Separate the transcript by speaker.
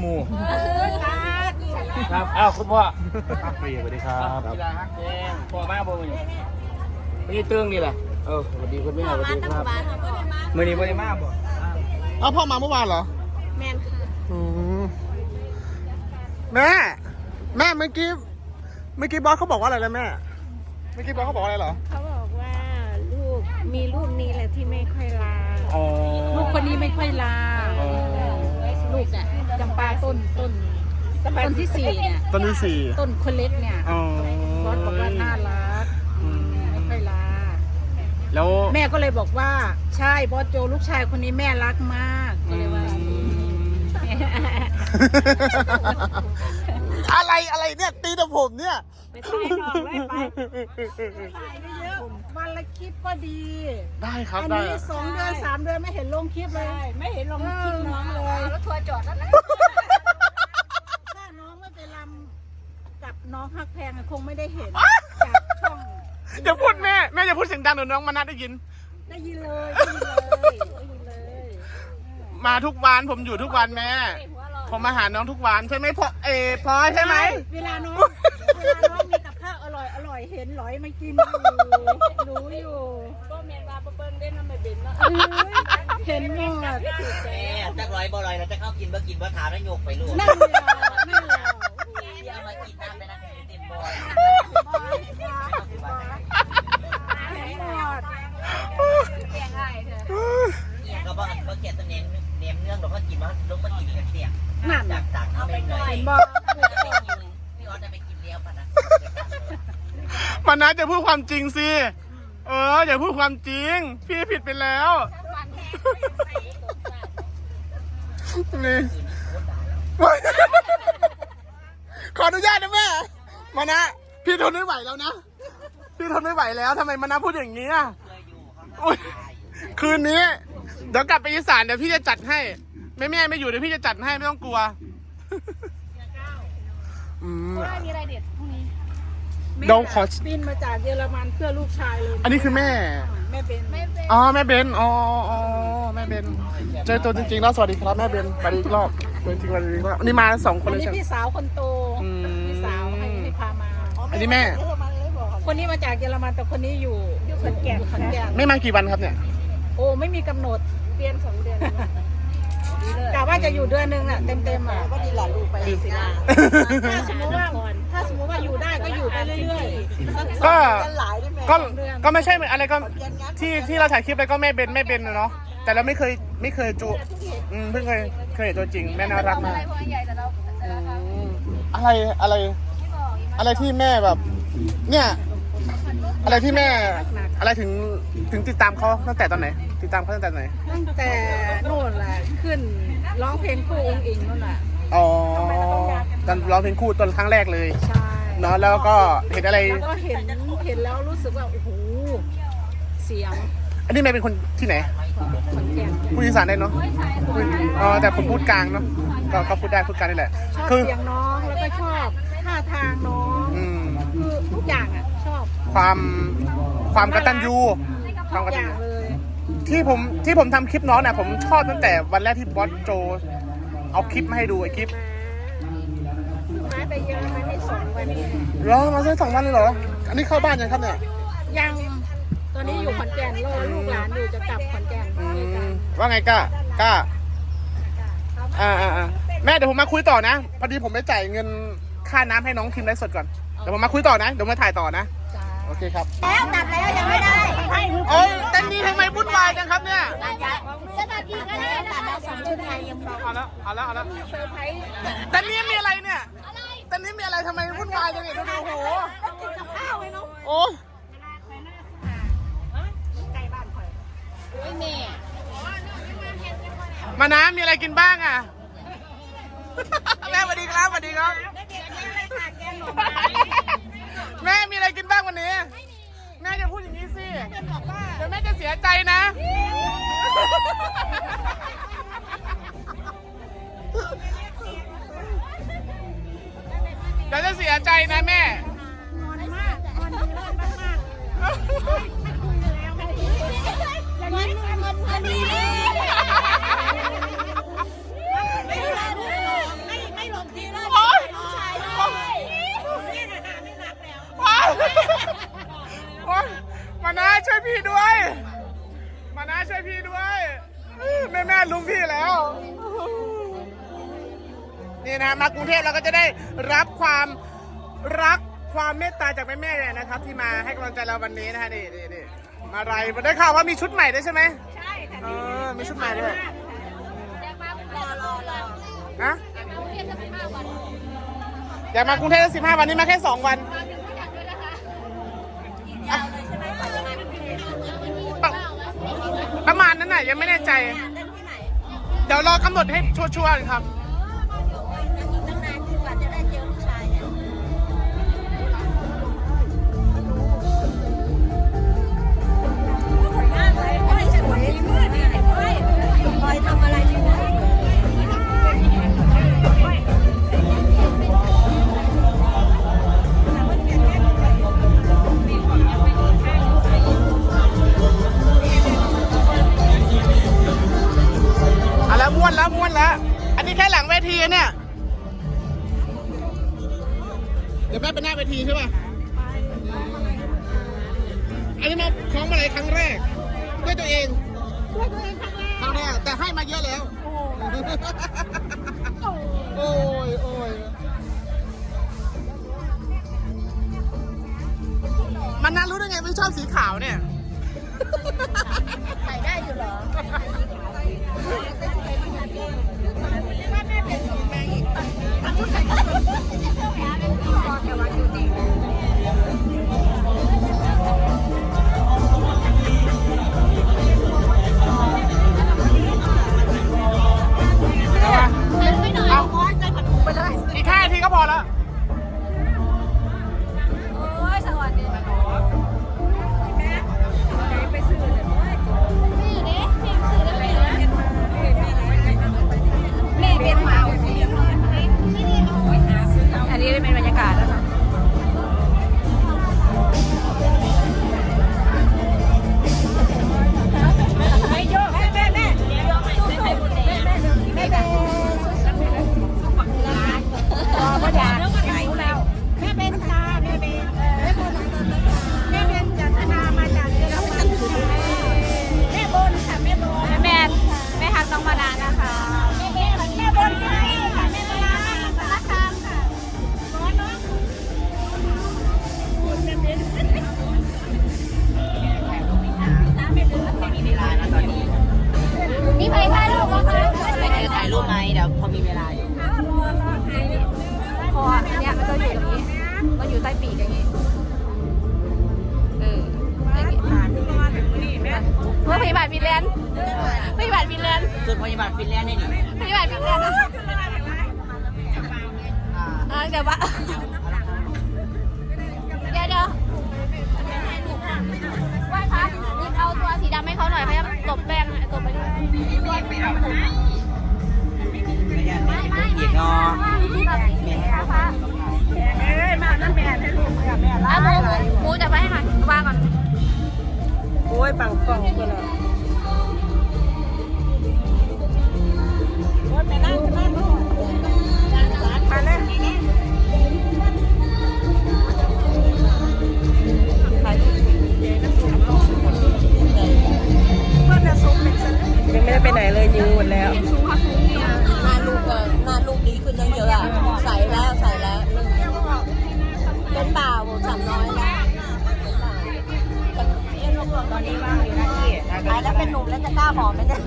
Speaker 1: หมูครับอ้าวคุณพ่อ
Speaker 2: ครับฟรีสวัสดีครั
Speaker 1: ครับบกีฬาฮักแดงพ่อมาบ่มื้อนี้ไม่ได้เตื้องนี่แหละเออสวัสดีคุณแม่สวัสดีครับมื้อนี้บ่ได้มาบ่
Speaker 2: เอาพ่อมาเมื่อวานเหรอ
Speaker 3: แมนค่ะ
Speaker 2: อืมแม่ แม่เมื่อกี้ เมื่อกี้บอสเขาบอกว่าอะไรนะแม่ เมื่อกี้บอสเขาบอกว่าอะไรเหรอ
Speaker 3: เขาบอกว่าลูกมีลูกนี้แหละที่ไม่ค่อยลา
Speaker 2: อ๋อ
Speaker 3: ลูกคนนี้ไม่ค่อยลา
Speaker 2: อ๋อ
Speaker 3: ลูกอะ จำปาต้นต้นต้นที่สี่เนี่ย
Speaker 2: ต้นที่สี่
Speaker 3: ต้นคนเล็กเนี่ย
Speaker 2: อ๋อบ
Speaker 3: อสบอกว่าน่ารัก
Speaker 2: อืม
Speaker 3: ไม่ค่อยลา
Speaker 2: แล้ว
Speaker 3: แม่ก็เลยบอกว่า ใช่บอสโจลูกชายคนนี้แม่รักมากก็เลยว่า
Speaker 2: อะไรอะไรเนี่ยตีแต่ผมเนี่ย
Speaker 3: ไปถ่ายดอกเลยไป ละคลิปก็ดี
Speaker 2: ได้ครับ
Speaker 3: อัน
Speaker 2: ได้
Speaker 3: นี้สองเดือนสามเดือนไม่เห็นลงคลิปเลยไม่เห็นลงคลิปน้องเลย
Speaker 4: รถทัวร์จอดแล้วนะ
Speaker 3: ถ้าน้องไม่ไปรำกับน้องฮักแพงอะคงไม่ได้เห็นจากช่อง
Speaker 2: อย่าพูดแม่แม่อย่าพูดเสียงดังเดี๋ยวน้องมานัดได้ยิน
Speaker 3: ได้ยินเลยได้ยินเลยได้ยินเลย
Speaker 2: มาทุกวันผมอยู่ทุกวันแม่ ผมมาหาน้องทุกวันใช่ไหมพ่อเออพลอยใช่ไหม
Speaker 3: เวลาน้องเวลาน้องมีกับข้าว อร่อยอร่อยเห็นหลอยมากินอยู่รู้อยู่
Speaker 4: ก็เมนว่าเปิ้ลได้น้ำไม่เป็นเนาะ
Speaker 3: เอ้ยเห็นหมด
Speaker 5: แม่จักร้อยบ่ร้อยเราจะเข้ากินบ่กินบ่ถามแล้วโยกไปลูก
Speaker 3: นั่นเลยนั่นเลย
Speaker 5: อย่ามากินน้ำไปนะเต็มบ่อย
Speaker 3: เห็นหมด
Speaker 4: เปลี่ยนง่ายเถอะ
Speaker 5: เอียงก็บ่บ่เกลียดตัวเน้นเน้นเนื่องหรอกว่ากินมาลงมากินกันเสียง
Speaker 3: นั่น
Speaker 5: จากจากเอาไปหน่อย
Speaker 3: เห็นบอก
Speaker 5: พี่ออสจะไปกินเลี้ยวปะนะ
Speaker 2: มานัดจะพูดความจริงสิ เออ อย่าพูดความจริง พี่ผิดไปแล้ว
Speaker 4: วันแห้ง
Speaker 2: นี่ขออนุญาตนะแม่มานะ พี่ทนไม่ไหวแล้วนะ พี่ทนไม่ไหวแล้วทำไมมานะพูดอย่างนี้อะอุ๊ยคืนนี้ เดี๋ยวกลับไปอีสานเดี๋ยวพี่จะจัดให้ แม่แม่ไม่อยู่เดี๋ยวพี่จะจัดให้ไม่ต้องกลัวอืม
Speaker 4: มีอะไรเด็ดพรุ่งนี้
Speaker 2: เดี๋ยวขอ
Speaker 3: บินมาจากเยอรมันเพื่อลูกชายเลย
Speaker 2: อันนี้คือแม่
Speaker 3: แม่เป็น
Speaker 4: ไม่เป็น
Speaker 2: อ๋อแม่เบนอ๋ออ๋อแม่เบนเจอตัวจริงๆแล้วสวัสดีครับแม่เบนสวัสดีอีกรอบตัวจริงๆสวัสดีอีกรอบนี่มาสองค
Speaker 3: คนน
Speaker 2: เลย
Speaker 3: นี้
Speaker 2: ใช่ไหม
Speaker 3: พี่สาวคนโต
Speaker 2: อืม
Speaker 3: พี่สาวให้ให้พามา
Speaker 2: อันนี้แม่
Speaker 3: คนนี้มาจากเยอรมันแต่คนนี้อยู่อยู่ขอนแก่นขอนแก่น
Speaker 2: ไม่มากี่วันครับเนี่ย
Speaker 3: โอ้ไม่มีกำหนดเรียนสองเดือนกะว่าจะอยู่เดือนหนึงอะเต็มเต็มๆอะก็ดีหล่ะลูกไปศิลาถ้าสมมติว่าถ้าสมมติว่า เรื่อยๆสักสอง
Speaker 2: ก็
Speaker 3: เดือนหลายได้ไหม
Speaker 2: ก็
Speaker 3: สองเดือน
Speaker 2: ก็ไม่ใช่อะไรก็ที่ที่เราถ่ายคลิปไปก็แม่เบนแม่เบนนะเนาะแต่เราไม่เคยไม่เคยจูอืมเพิ่งเคยเคยเห็นตัวจริงแม่น่ารักมาก
Speaker 4: อะไรพอใหญ่แต่เราแต่เราท
Speaker 2: อืมอะไรอะไรำ
Speaker 4: ที่บอกอีก
Speaker 2: อะไรที่แม่แบบ เนี่ย อะไรที่แม่ อะไรถึงถึงติดตามเขาตั้งแต่ตอนไหน ติดตามเขาตั้งแต่ไหน
Speaker 3: ตั้งแต่โน่นแหละขึ้นร้องเพลงคู่องค์อิงนู่นแหละ
Speaker 2: อ๋อตอนร้องเพลงคู่ตอนครั้งแรกเลย
Speaker 3: ใช่
Speaker 2: เนาะแล้วก็เห็นอะไร
Speaker 3: แล้วก็เห็นเห็นแล้วรู้สึกว่าโอ้โหเสียง
Speaker 2: อันนี้แม่เป็นคนที่ไหน
Speaker 3: ขอนแก่น
Speaker 2: พูดอีสานได้เนาะพูดอ๋อแต่ผมพูดกลางเนาะก็ก็พูดได้พูดกลางนี่แหละ
Speaker 3: ชอบ
Speaker 2: คือ
Speaker 3: เสียงน้องแล้วก็ชอบท่าทางน้อง
Speaker 2: อืม
Speaker 3: คือทุกอย่างอะชอบ
Speaker 2: ความความกตัญญูความก
Speaker 3: ทุกอ
Speaker 2: ตัญ
Speaker 3: ย่าง
Speaker 2: ญู
Speaker 3: เลย
Speaker 2: ที่ผมที่ผมทำคลิปน้องเนี่ยผมชอบตั้งแต่วันแรกที่บอสโจ เอาคลิปมาให้ดูไอ้คลิป
Speaker 3: มา ไปเยอะมันไม่สองวันนี้
Speaker 2: เหรอมาใช้สองวันเลยเหรอ อันนี้เข้าบ้านยังครับเนี่ย
Speaker 3: ยังตอนนี้อยู่ขอนแก่นรอลูกหลานอยู่จะกลับขอนแก่น
Speaker 2: อื
Speaker 3: ด้วยกั
Speaker 2: ม
Speaker 3: น
Speaker 2: ว่าไงก้าก้าอ่าอ่าอ่าแม่เดี๋ยวผมมาคุยต่อนะพอดีผมไปจ่ายเงินค่าน้ำให้น้องคิมไลฟ์สดก่อนเดี๋ยวผมมาคุยต่อนะเดี๋ยวมาถ่ายต่อนะ
Speaker 3: จ้า
Speaker 2: โอเคครับ
Speaker 4: แล้วตัดแล้วยังไม่ได้
Speaker 2: โอ้ยเต้นนี้ทำไมวุ่นวายจังครับเนี่ย
Speaker 4: จะตัดอีกก็ได้ตัดแล้วสองชุดไทยยังพอ
Speaker 2: เอาแล้วเอาแล้วเอาแล้ว
Speaker 3: เซอร์ไพรส์
Speaker 2: เต้นนี้มีอะไรเนี่ย ตอนนี้มีอะไรทำไมวุ่นวายจังเนี่ยดูดูโอ้โห
Speaker 3: กับข้าวไว้เนาะ
Speaker 2: โอ้
Speaker 3: ใกล้บ้านคอย
Speaker 4: โอ้ยแม่
Speaker 2: มานะมีอะไรกินบ้างอะ แม่สวัสดีครับสวัสดีครับแใจนะแม่นอนมากนอนเยอะมากมากไม่คุยกันแล้วไม่อย่างนี้มันมันดีไม่รัไม่ไม่
Speaker 3: หลงานไม่รัล้วว้าวโอ๊ยมานะช่วยพี่ด้วย มานาช่วยพี่ด้วยแม่แม่ลุมพี่แล้ว
Speaker 2: นี่นะมากรุงเทพเราก็จะได้รับความ รักความเมตตาจากแม่ๆเลยนะครับ ที่มาให้กำลังใจเราวันนี้นะฮะนี่นี่นี่มาไรได้ข่าวว่ามีชุดใหม่ด้วยใช่ไหม
Speaker 3: ใช่ค่ะ
Speaker 2: เออมีชุดใหม่ด้วยา
Speaker 4: กมาก
Speaker 2: รุง
Speaker 4: เทพจะไปห้าวัน
Speaker 2: อยากมากรุงเทพจะสิบห้าวันนี่มาแค่สองวันประมาณนั้นน่ะยังไม่แน่ใจ
Speaker 4: เดี๋
Speaker 2: ยวรอกำหนดให้ชัวร์ๆครับ
Speaker 4: มา
Speaker 2: เยอะแล้วโอ้ยโอ้ยมันน่ารู้ได้ไงไม่ชอบสีขาวเนี่ย
Speaker 4: ใส่ได้อยู่หรอ
Speaker 2: ใค
Speaker 4: รถ่ายรู
Speaker 3: ปนะ
Speaker 4: คะ
Speaker 3: ใคร
Speaker 4: ถ่ายรูป
Speaker 5: ไหมเดี๋ยวพอมีเวลาอยู่
Speaker 4: คอเนี่ยมันจะอยู่ตรงนี้ มันอยู่ใต้ปีกอย่างงี้ เออเมื่อพยาบาลฟินแลนด์พยาบาลฟินแลนด์
Speaker 5: สุดพยาบาลฟินแลนด์ได้ดิ
Speaker 4: พยาบาลฟินแล แล้ว
Speaker 3: เป็นหนุ่มแล้ว
Speaker 6: จะกล้าหอมไหมเนี่ย